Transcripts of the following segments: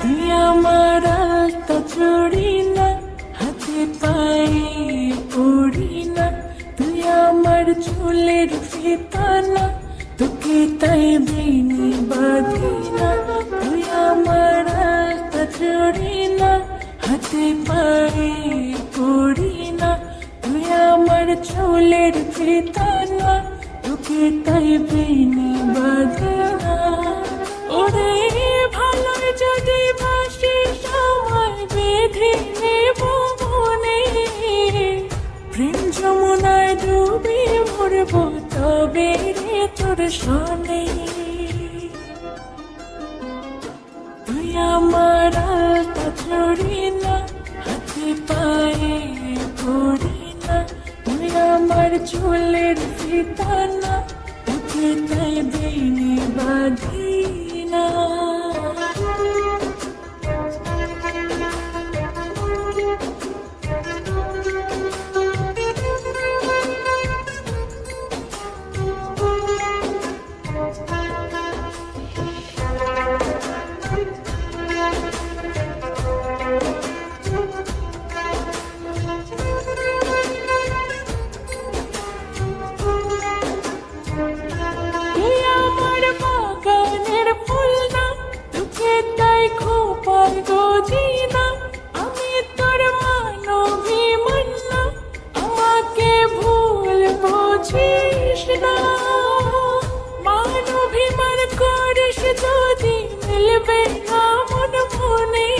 তুই আমার তো চড়ি পায়ে পড়ি না তুই আমার তোকে তাই বেনি বাঁধি না তুই হাতে পায়ে পড়ি না তুই আমার তোকে তাই বেনি সনে তুই আমার আলতা ছড়ি না, হাতে পায়ে পড়ি না। তুই আমার চুলের ফিতা না তোকে তাই বেনি বাঁধি না। ফুল না তাই না। আমি তোর মানবী আমাকে ভুল বুঝিস না। মানবী মান করিস যদি, মিলবে না মন মনে।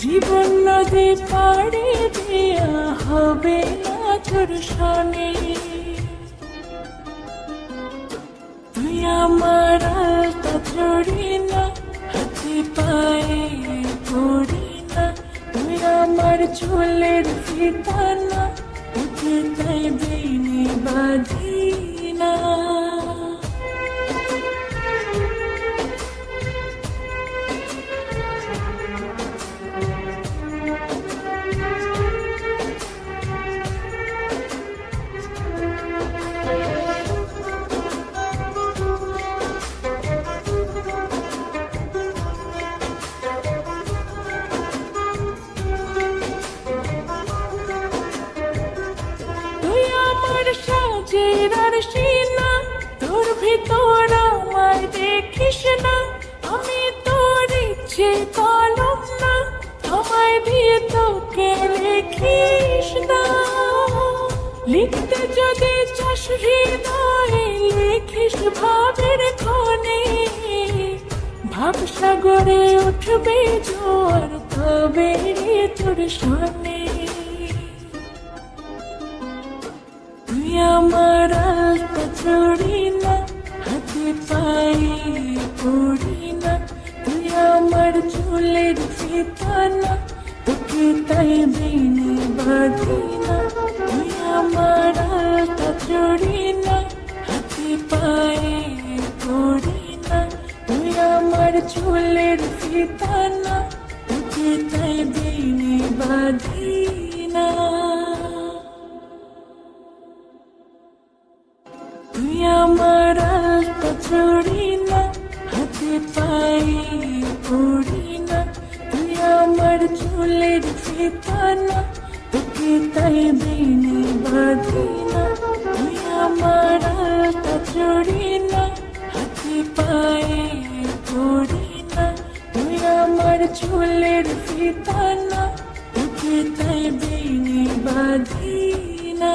জীবন নদী পাড়ে দেয়া হবে না তোর শনে তুই আমার ছড়ি না হাতে পায়ে পড়ি না তুই আমার চুলের ফিতা না তোকে তাই বেনি তোর ভিতর আমায় দেখিস না। আমি তোর ইচ্ছে কলম না, আমায় দিয়ে তোকে লিখিস না। লিখতে যদি চাস হৃদয়ে, লিখিস ভাবের ক্ষণে ভাবসাগরে উঠবে জোয়ার তবে তোর সনে তাই বেনি বাঁধি না তুই আমার আলতা ছড়ি না হাতে পায়ে পড়ি না তুই আমার চুলের ফিতা না তোকে তাই বেনি বাঁধি না তুই আমার আলতা ছড়ি না হাতে পায়ে পড়ি না আমার চুলের ফিতা না তোকে তাই বেনি বাঁধি না তুই আমার আলতা ছড়ি না হাতে পায়ে পড়ি না তুই আমার চুলের ফিতা না তোকে তাই বেনি বাঁধি না